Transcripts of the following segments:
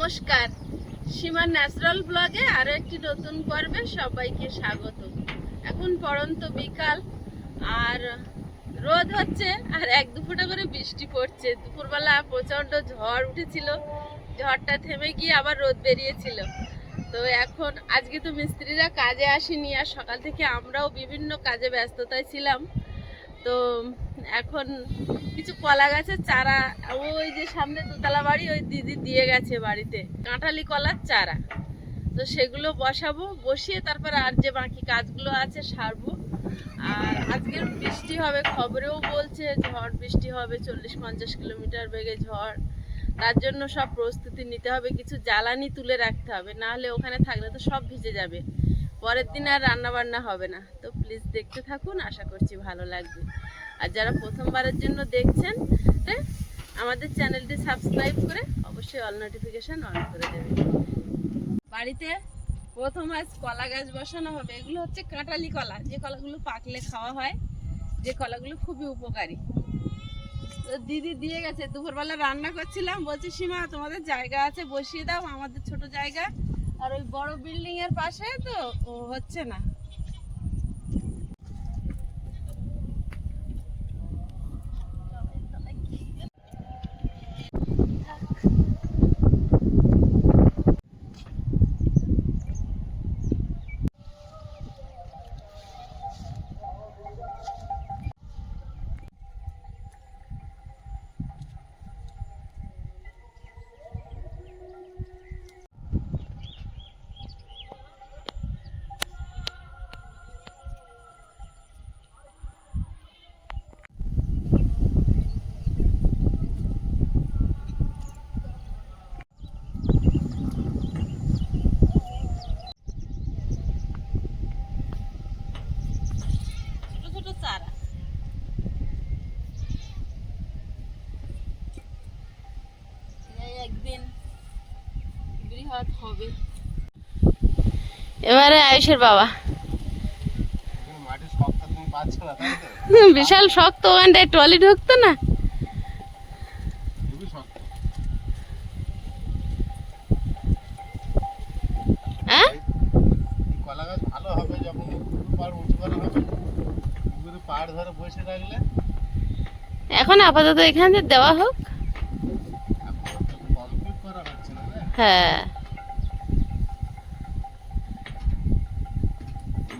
নমস্কার। সীমা ন্যাচারাল ব্লগে আরও একটি নতুন পর্বে সবাইকে স্বাগত। এখন পরন্ত বিকাল, আর রোদ হচ্ছে, আর এক দুপুরটা করে বৃষ্টি পড়ছে। দুপুরবেলা প্রচণ্ড ঝড় উঠেছিল, ঝড়টা থেমে গিয়ে আবার রোদ বেরিয়েছিল। তো এখন আজকে তো মিস্ত্রিরা কাজে আসেনি, আর সকাল থেকে আমরাও বিভিন্ন কাজে ব্যস্ততায় ছিলাম। তো এখন কিছু কলা গাছের চারা, ওই যে সামনে দোতলা বাড়ি, ওই দিদি দিয়ে গেছে বাড়িতে। কাঁঠালি কলার চারা। তো সেগুলো বসাবো, বসিয়ে তারপর আর যে বাকি কাজগুলো আছে সারবো। আর আজকের বৃষ্টি হবে, খবরেও বলছে, ঝড় বৃষ্টি হবে, চল্লিশ পঞ্চাশ কিলোমিটার বেগে ঝড়। তার জন্য সব প্রস্তুতি নিতে হবে, কিছু জ্বালানি তুলে রাখতে হবে, না হলে ওখানে থাকলে তো সব ভিজে যাবে। পরের দিন আর রান্না বান্না হবে না। তো প্লিজ দেখতে থাকুন, আশা করছি ভালো লাগবে। আর যারা প্রথমবারের জন্য দেখছেন তে আমাদের চ্যানেলটি সাবস্ক্রাইব করে অবশ্যই অল নোটিফিকেশন অন করে দেবেন। বাড়িতে প্রথম আজ কলা গাছ বসানো হবে। এগুলো হচ্ছে কাঁটালি কলা। যে কলাগুলো পাকলে খাওয়া হয়, যে কলাগুলো খুবই উপকারী। তো দিদি দিয়ে গেছে। দুপুরবেলা রান্না করছিলাম। বলছি, সীমা, তোমাদের জায়গা আছে, বসিয়ে দাও। আমাদের ছোট জায়গা। আর ওই বড় বিল্ডিং এর পাশে তো হচ্ছে না ছোট ছোট চারা এরাই একদিন বৃহৎ হবে। এবারে আয়ুষের বাবা। বিশাল শক্ত ওখানটায় ট্রলি ঢুকতো না? খুবই শক্ত হ্যাঁ এই কলা গাছ ভালো হবে যখন পুকুর পাড় উঁচু করা হবে পুকুরে পাড় ধরে বসে রাখলে এখন আপাতত এখানে দেওয়া হোক কমপ্লিট করা হচ্ছে না না? হ্যাঁ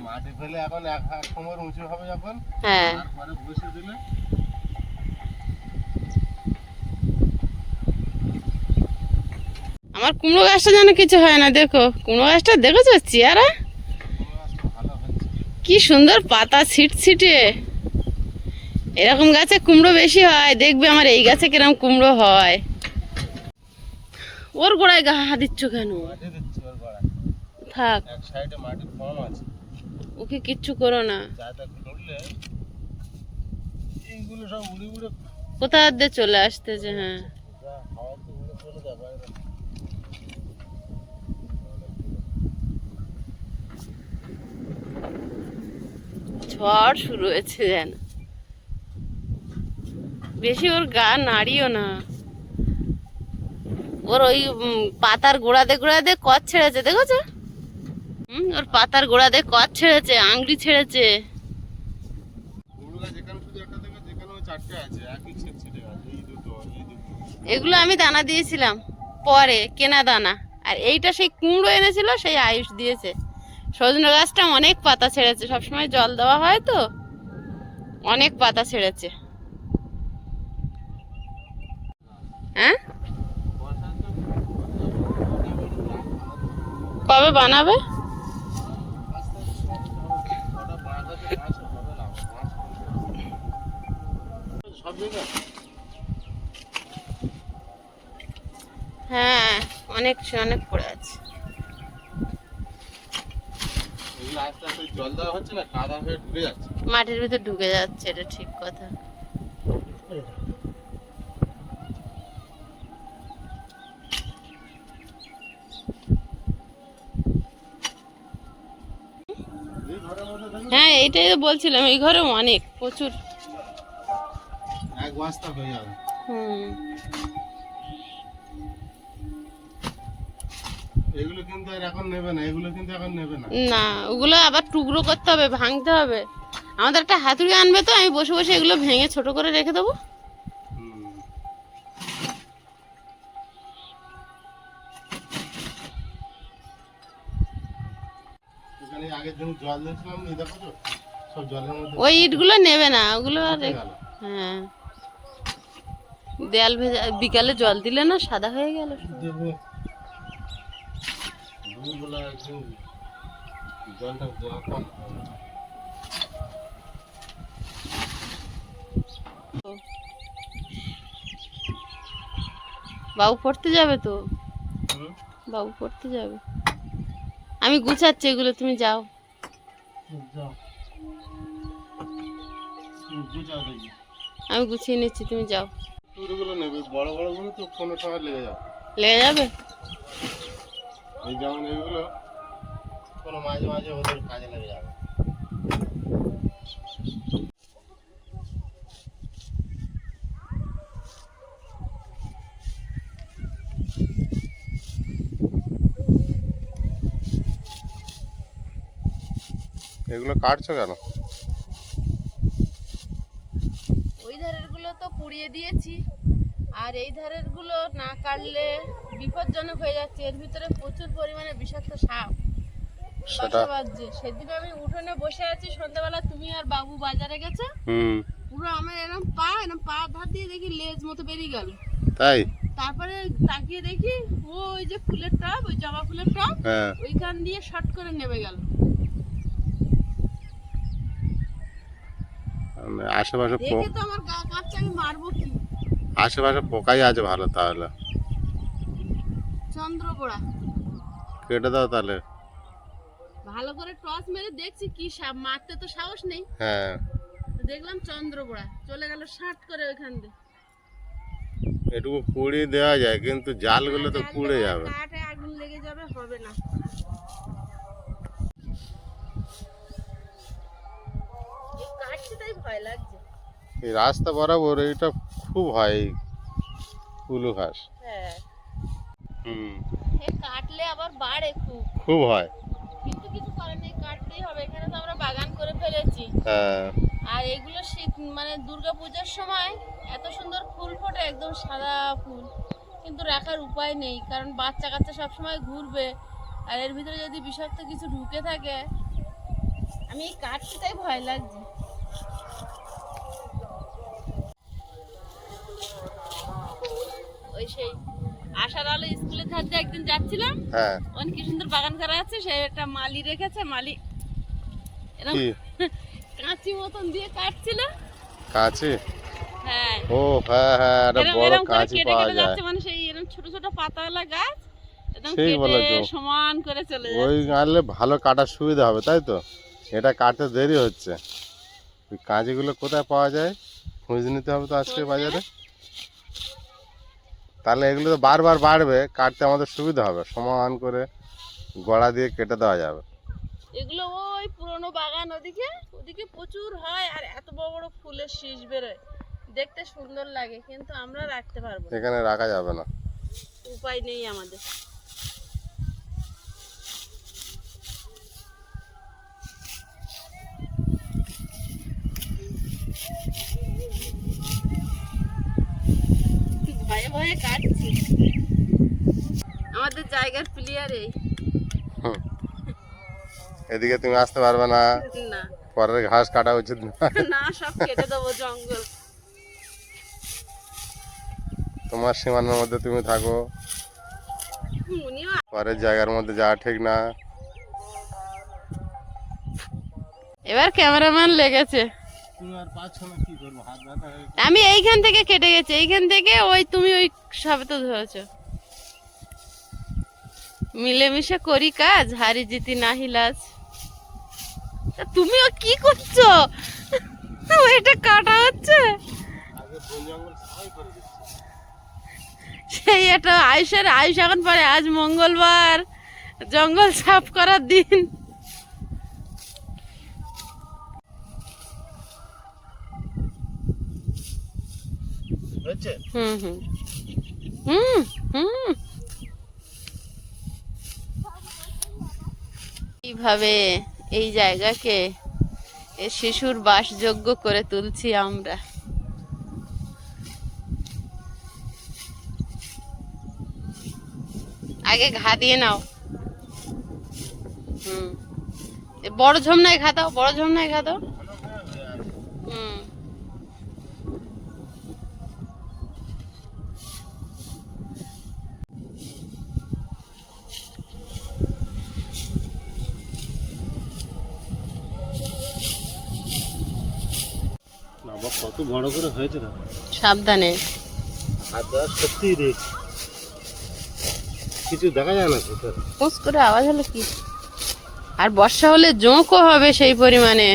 মাটি ফেলে এখন এক এক কোমর উঁচু হবে যখন হ্যাঁ। তারপরে বসে দিলে আমার কুমড়ো গাছটা যেন কিছু হয় না দেখো কুমড়ো গাছটা দেখেছ চেয়ারা কি সুন্দর পাতা ছিট ছিটে। এরকম গাছে কুমড়ো বেশি হয় দেখবে আমার এই গাছে কিরম কুমড়ো হয়। ওর গোড়ায় গা দিচ্ছ কেন? থাক। এক সাইডে মাটি ওকে কিচ্ছু করো না। কোথা দিয়ে চলে আসতেছে হ্যাঁ। ঝড় শুরু হয়েছে যেন। বেশি ওর গা নাড়িও না। ওর ওই পাতার গোড়াতে গোড়াতে কচ ছেড়েছে দেখেছ? ওর পাতার গোড়াতে কচ ছেড়েছে আংটি ছেড়েছে। এগুলো আমি দানা দিয়েছিলাম পরে কেনা দানা। আর এইটা সেই কুমড়ো এনেছিল সেই আয়ুষ দিয়েছে। সজনে গাছটা অনেক পাতা ছেড়েছে সবসময় জল দেওয়া হয় তো অনেক পাতা ছেড়েছে। হ্যাঁ? কবে বানাবে? হ্যাঁ অনেক অনেক পড়ে আছে। মাটির ভিতর ঢুকে যাচ্ছে এটা ঠিক কথা। হ্যাঁ এইটাই তো বলছিলাম এই ঘরে অনেক প্রচুর। বস্তা হয়ে যাবে। হুম। এগুলো কিন্তু আর এখন নেবে না এগুলো কিন্তু এখন নেবে না। না ওগুলো আবার টুকরো করতে হবে ভাঙতে হবে। আমাদের একটা হাতুড়ি আনবে তো আমি বসে বসে এগুলো ভেঙে ছোট করে রেখে দেবো। ওই ইটগুলো নেবে না ওগুলো আর হ্যাঁ। দেয়াল ভেজা বিকালে জল দিলে না সাদা হয়ে গেল। বাবু পড়তে যাবে তো? বাবু পড়তে যাবে। আমি গুছাচ্ছি এগুলো তুমি যাও। আমি গুছিয়ে নিচ্ছি তুমি যাও। টুকরোগুলো নেবে বড় বড়গুলো তো কোনো সময় লেগে যাবে। লেগে যাবে? এই যেমন এইগুলো কোনো মাঝে মাঝে ওদের কাজে লেগে যাবে। এগুলো কাটছো কেন? ওই ধারেরগুলো তো পুড়িয়ে দিয়েছি। আর এই ধারেরগুলো না কাটলে বিপজ্জনক হয়ে যাচ্ছে। এর ভিতরে প্রচুর পরিমাণে বিষাক্ত সাপ সেটা সেদিন আমি উঠোনে বসে আছি সন্ধ্যাবেলা তুমি আর বাবু বাজারে গেছে। পুরো আমার এরকম পা এরকম পা ধার দিয়ে দেখি লেজ মতো বেরিয়ে গেল। তাই? তারপরে তাকিয়ে দেখি ও ওই যে ফুলের টব ওই জবা ফুলের টব হ্যাঁ। ওইখান দিয়ে শর্ট করে নেমে গেল। আশেপাশে দেখে তো আমার গা কাঁপছে আমি মারবো কি? আশেপাশে পোকাই আছে ভালো তাহলে। চন্দ্রপোড়া। কেটে দাও তাহলে। ভালো করে টস মেরে দেখছি কি সাপ মারতে তো সাহস নেই। হ্যাঁ। দেখলাম চন্দ্রপোড়া চলে গেল শার্ট করে ওইখান দিয়ে। এটুকু পুড়িয়ে দেওয়া যায় কিন্তু জালগুলো তো জাল পুড়ে যাবে। কাঠে আগুন লেগে যাবে হবে না। এই রাস্তা বরাবর এইটা খুব হয় উলু ঘাস। হ্যাঁ। হুম। কাটলে আবার বাড়ে খুব। খুব হয়। কিন্তু কিছু করার নেই কাটতেই হবে। এখানে তো আমরা বাগান করে ফেলেছি। হ্যাঁ। আর এগুলো শীত মানে দুর্গা পূজার সময় এত সুন্দর ফুল ফোটে একদম সাদা ফুল। কিন্তু রাখার উপায় নেই কারণ বাচ্চা কাচ্চা সবসময় ঘুরবে। আর এর ভিতরে যদি বিষাক্ত কিছু ঢুকে থাকে আমি কাঠটাই ভয় লাগছে। ওই সেই আশার আলো স্কুলের ধার দিয়ে একদিন যাচ্ছিলাম। হ্যাঁ। অনেক কি সুন্দর বাগান করা আছে সে একটা মালি রেখেছে মালি এরকম কাঁচি মতন দিয়ে কাটছিল। কাঁচি? হ্যাঁ। ও হ্যাঁ হ্যাঁ একটা বড় কাঁচি পাওয়া যায়। মানে সেই এরকম ছোট ছোট পাতাওয়ালা গাছ একদম সেই বলে কেটে তো। সমান করে চলে ওই যাচ্ছে। ভালো কাটার সুবিধা হবে তাই তো? এটা কাটতে দেরি হচ্ছে। ওই কাঁচিগুলো কোথায় পাওয়া যায়? খুঁজ নিতে হবে তো আজকে বাজারে। তাহলে এগুলো তো বারবার বাড়বে কাটতে আমাদের সুবিধা হবে। সমান করে গড়া দিয়ে কেটে দেওয়া যাবে। এগুলো ওই পুরনো বাগান ওদিকে ওদিকে প্রচুর হয় আর এত বড় বড় ফুলের শীষ বেরোয়। দেখতে সুন্দর লাগে কিন্তু আমরা রাখতে পারব এখানে রাখা যাবে না। উপায় নেই আমাদের। ভয়ে কাটছি। আমাদের জায়গার প্লেয়ার এই। এদিকে তুমি আসতে পারবে না। না। পরের ঘাস কাটা উচিত না। না সব কেটে দেবো জঙ্গল। তোমার সীমানার মধ্যে তুমি থাকো। পরের জায়গার মধ্যে যাওয়া ঠিক না। এবার ক্যামেরাম্যান লেগেছে। না আমি এইখান থেকে কেটে গেছি, এইখান থেকে ওই তুমি ওই সবে তো ধরেছো। মিলেমিশে করি কাজ, হারি জিতি নাহি লাজ। তা তুমিও কি করছ? এটা কাটা হচ্ছে। সেই একটা আয়ুষের আয়ুষ এখন পরে, আজ মঙ্গলবার। জঙ্গল সাফ করার দিন। হচ্ছে? হুম হুম। হুম হুম। এইভাবে এই জায়গাকে শিশুর বাসযোগ্য করে তুলছি আমরা। আগে ঘা দিয়ে নাও। হুম। বড় ঝমনায় ঘা দাও, বড় ঝমনায় ঘা দাও। বড় করে হয়েছে না সাবধানে। আর দেওয়া সত্যিই রে কিছু দেখা যায় না ভিতর? পুস করে আওয়াজ হলো কি? আর বর্ষা হলে জোঁকও হবে সেই পরিমাণে।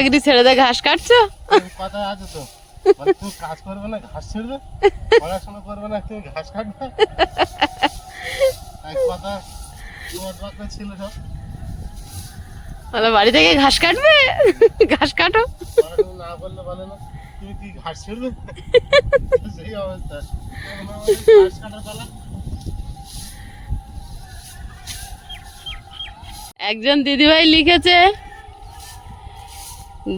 চাকরি ছেড়ে দিয়ে ঘাস কাটছো? কথায় আছে তো। তুমি কাজ করবে না ঘাস ছিড়বে? পড়াশোনা করবে না তুমি ঘাস কাটবে? কথা ছিল সব। বলে বাড়ি থেকে ঘাস কাটবে? ঘাস কাটো। না করলে বলে না তুমি কি ঘাস ছিড়বে? সেই অবস্থা। ঘাস কাটার পালা। একজন দিদিভাই লিখেছে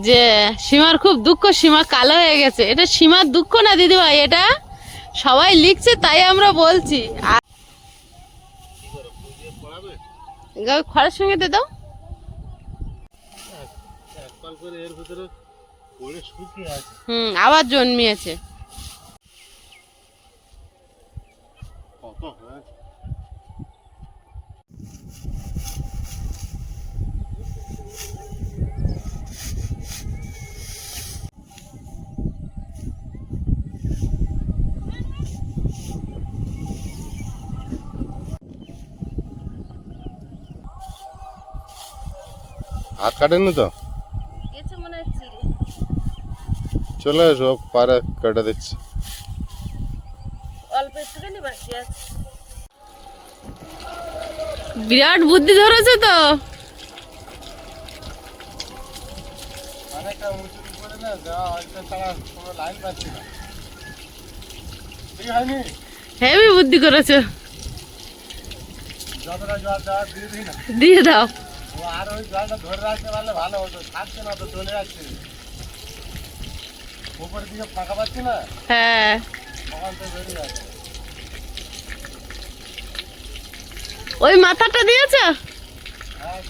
যে সীমার খুব দুঃখ সীমা কালো হয়ে গেছে। এটা সীমার দুঃখ না দিদিভাই? এটা সবাই লিখছে তাই আমরা বলছি। খড়ের সঙ্গে দিয়ে দাও। হুম আবার জন্মিয়েছে কত হয় হাত কাটেনি তো? চলে এসো পারে কেটে দিচ্ছি। অল্প একটুখানি বাকি আছে। বিরাট বুদ্ধি ধরেছে তো। অনেকটা উঁচু করে না দেওয়া হয়তো ছাড়া কোনো লাইন পাচ্ছি না। ঠিক হয়নি? হেভি বুদ্ধি করেছ। যতটা জল দেওয়া দিয়ে দিই না। দিয়ে দাও। আর ওই জলটা ধরে রাখতে পারলে ভালো হতো থাকছে না তো চলে যাচ্ছে। উপরের দিকে ফাঁকা পাচ্ছি না? হ্যাঁ। তো বেরিয়ে যাচ্ছে ওই মাথাটা দিয়েছে? হ্যাঁ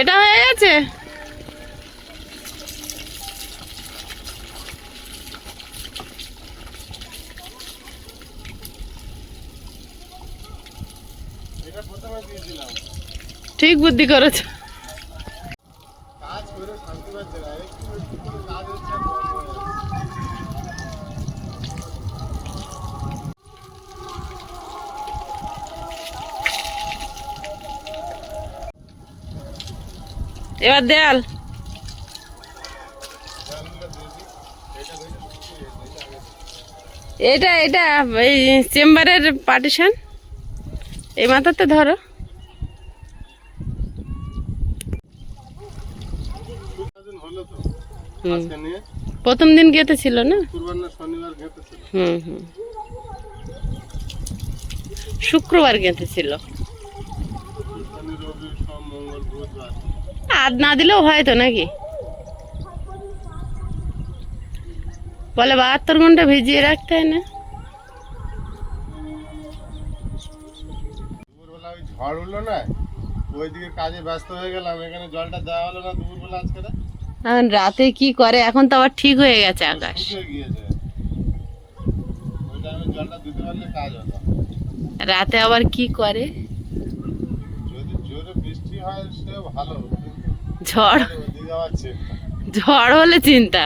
এটা হয়ে গেছে এটা প্রথমে দিয়েছিলাম ঠিক বুদ্ধি করেছ কাজ করে শান্তি পাচ্ছে না একটু একটু করে কাজ হচ্ছে আর বন্ধ বুদ্ধি করেছ। এবার দেয়াল। এটা এটা এই চেম্বারের পার্টিশন এই মাথাতে ধরো। প্রথম দিন গেতে ছিল না? হুম হুম। শুক্রবার গেতে ছিল। আর না দিলেও হয় তো নাকি? বলে বাহাত্তর ঘণ্টা ভিজিয়ে রাখতে হয় না। ঝড় উঠল না ওইদিকে কাজে ব্যস্ত হয়ে গেলাম এখানে জলটা দেওয়া হলো না দুপুরবেলা আজকে এখন রাতে কি করে? এখন তো আবার ঠিক হয়ে গেছে আকাশ। ওই রাতে আবার কি করে? যদি বৃষ্টি হয় সে ভালো। কিন্তু ঝড় ঝড় হলে চিন্তা।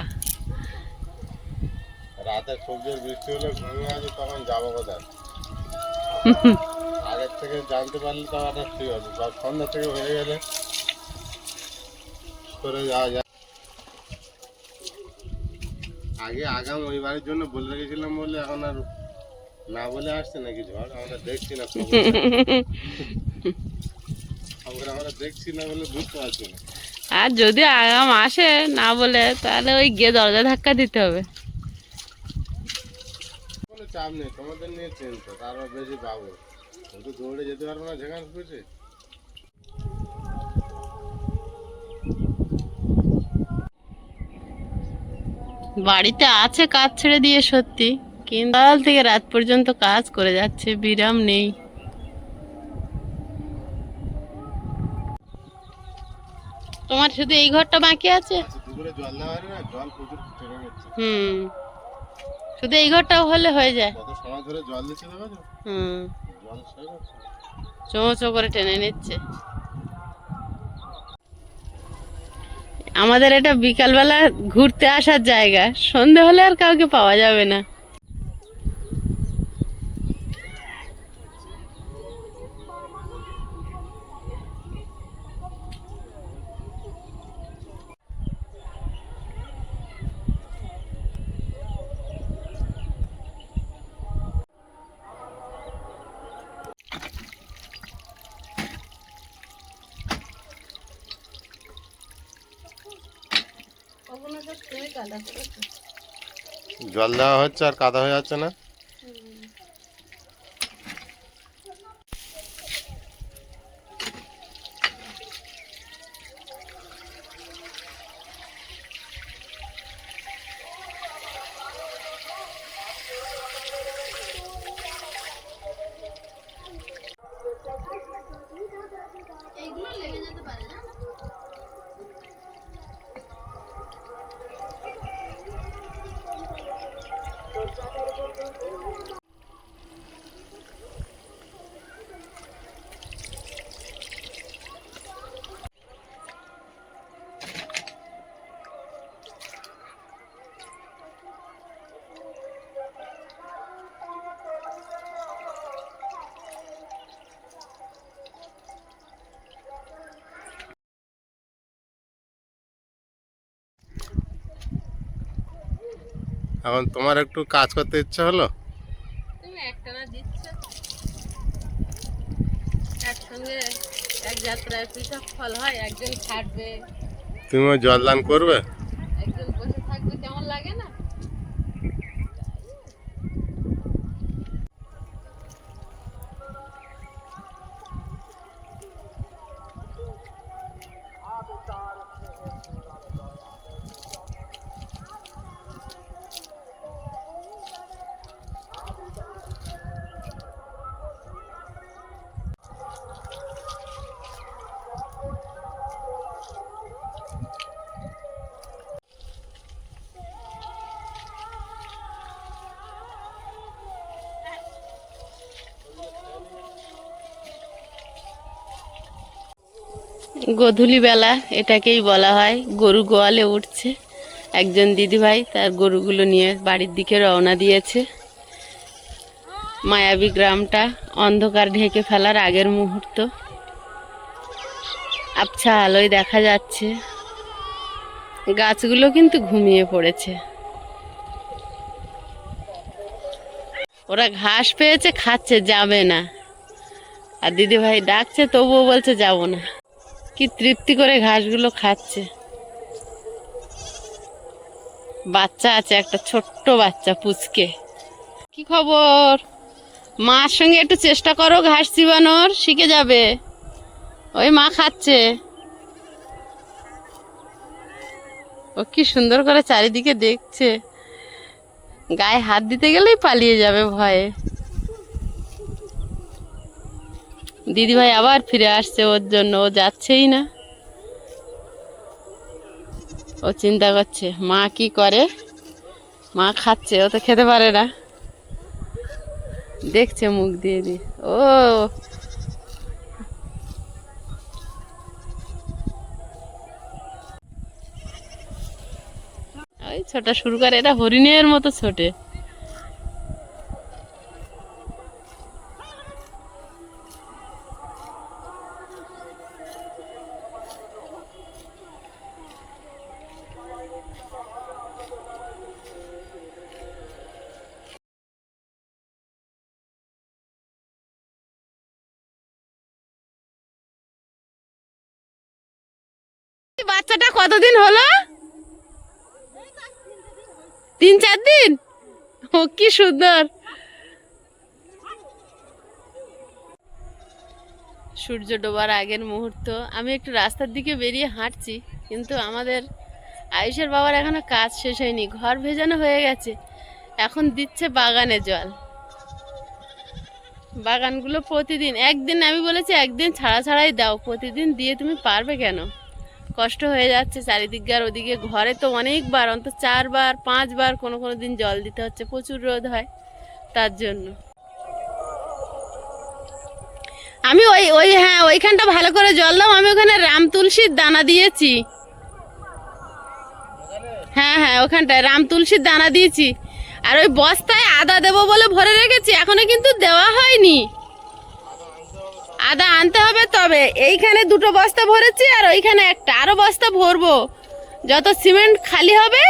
রাতে খুব জোর বৃষ্টি হলে ঘুমিয়ে আছে তখন যাব কোথায়? আগের থেকে জানতে পারলে তো আবার ঠিক হবে। বা সন্ধ্যা থেকে হয়ে গেলে করে যাওয়া যায় আগে আগাম ওই বাড়ির জন্য বলে রেখেছিলাম বলে এখন আর না বলে আসছে নাকি ঝড়? আমরা দেখছি না খবর। আমরা দেখছি না বলে বুঝতে পারছি না। আর যদি আগাম আসে না বলে তাহলে ওই গিয়ে দরজা ধাক্কা দিতে হবে। চাপ নেই তোমাদের নিয়ে চিন্তা তারপর বেশি পাবো কিন্তু দৌড়ে যেতে পারব না বাড়িতে আছে কাজ ছেড়ে দিয়ে সত্যি কিন্তু সকাল থেকে রাত পর্যন্ত কাজ করে যাচ্ছে বিরাম নেই। তোমার শুধু এই ঘরটা বাকি আছে? আচ্ছা হুম। শুধু এই ঘরটাও হলে হয়ে যায়। তো হুম। করে টেনে নিচ্ছে। আমাদের এটা বিকালবেলা ঘুরতে আসার জায়গা, সন্ধে হলে আর কাউকে পাওয়া যাবে না। জল দেওয়া হচ্ছে আর কাদা হয়ে যাচ্ছে না। এখন তোমার একটু কাজ করতে ইচ্ছা হলো? তুমি দান না গধূলি বেলা এটাকেই বলা হয়, গরু গোয়ালে উঠছে। একজন দিদিভাই তার গরুগুলো নিয়ে বাড়ির দিকে রওনা দিয়েছে। মায়াবী গ্রামটা অন্ধকার ঢেকে ফেলার আগের মুহূর্ত। আবছা আলোয় দেখা যাচ্ছে, গাছগুলো কিন্তু ঘুমিয়ে পড়েছে। ওরা ঘাস পেয়েছে, খাচ্ছে, যাবে না। আর দিদিভাই ডাকছে, তবুও বলছে, যাব না। কি তৃপ্তি করে ঘাসগুলো খাচ্ছে। বাচ্চা আছে, একটা ছোট্ট বাচ্চা পুচকে। কি খবর? মার সঙ্গে একটু চেষ্টা করো ঘাস চিবানোর, শিখে যাবে। ওই মা খাচ্ছে। ও কি সুন্দর করে চারিদিকে দেখছে। গায়ে হাত দিতে গেলেই পালিয়ে যাবে ভয়ে। দিদিভাই আবার ফিরে আসছে ওর জন্য, ও যাচ্ছেই না। ও চিন্তা করছে, মা কি করে? মা খাচ্ছে, ও তো খেতে পারে না। দেখছে মুখ দিয়ে দিয়ে। ও! ছোটা শুরু করে, এটা হরিণের মতো ছোটে। বাচ্চাটা কতদিন হলো? তিন, চার দিন? ও, কি সুন্দর। সূর্য ডোবার আগের মুহূর্ত। আমি একটু রাস্তার দিকে বেরিয়ে হাঁটছি, কিন্তু আমাদের আয়ুষের বাবার এখনও কাজ শেষ হয়নি। ঘর ভেজানো হয়ে গেছে। এখন দিচ্ছে বাগানে জল। বাগানগুলো প্রতিদিন, একদিন আমি বলেছি একদিন ছাড়া ছাড়াই দাও। প্রতিদিন দিয়ে তুমি পারবে কেন? কষ্ট হয়ে যাচ্ছে চারিদিকে আর ওদিকে ঘরে তো অনেকবার, অন্তত চারবার, পাঁচবার কোনো কোনো দিন জল দিতে হচ্ছে, প্রচুর রোদ হয় তার জন্য। আমি ওই ওই হ্যাঁ ওইখানটা ভালো করে জল দাও, আমি ওখানে রাম তুলসীর দানা দিয়েছি। হ্যাঁ হ্যাঁ ওখানটায় রাম তুলসীর দানা দিয়েছি। আর ওই বস্তায় আদা দেবো বলে ভরে রেখেছি, এখনও কিন্তু দেওয়া হয়নি। আদা আনতে হবে তবে। এইখানে দুটো বস্তা ভরেছি আর ওইখানে একটা। আরও বস্তা ভরবো। যত সিমেন্ট খালি হবে,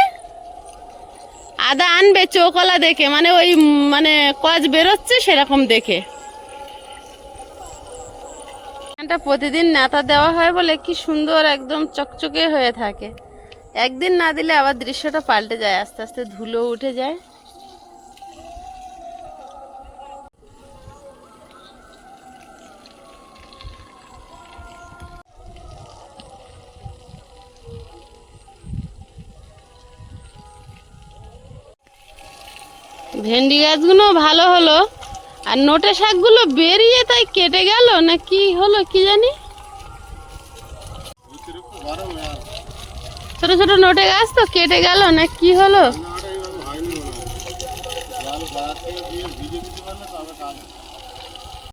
আদা আনবে চৌকলা দেখে। মানে ওই মানে কজ বেরোচ্ছে সেরকম দেখে। এখানটা প্রতিদিন নেতা দেওয়া হয় বলে কি সুন্দর একদম চকচকে হয়ে থাকে। একদিন না দিলে আবার দৃশ্যটা পাল্টে যায়, আস্তে আস্তে ধুলো উঠে যায়। ভেন্ডি গাছগুলো ভালো হলো। আর নোটে শাকগুলো বেরিয়ে তাই কেটে গেল, না কি হলো কি জানি? ছোট ছোট নোটে গাছ তো কেটে গেল, না কি হলো?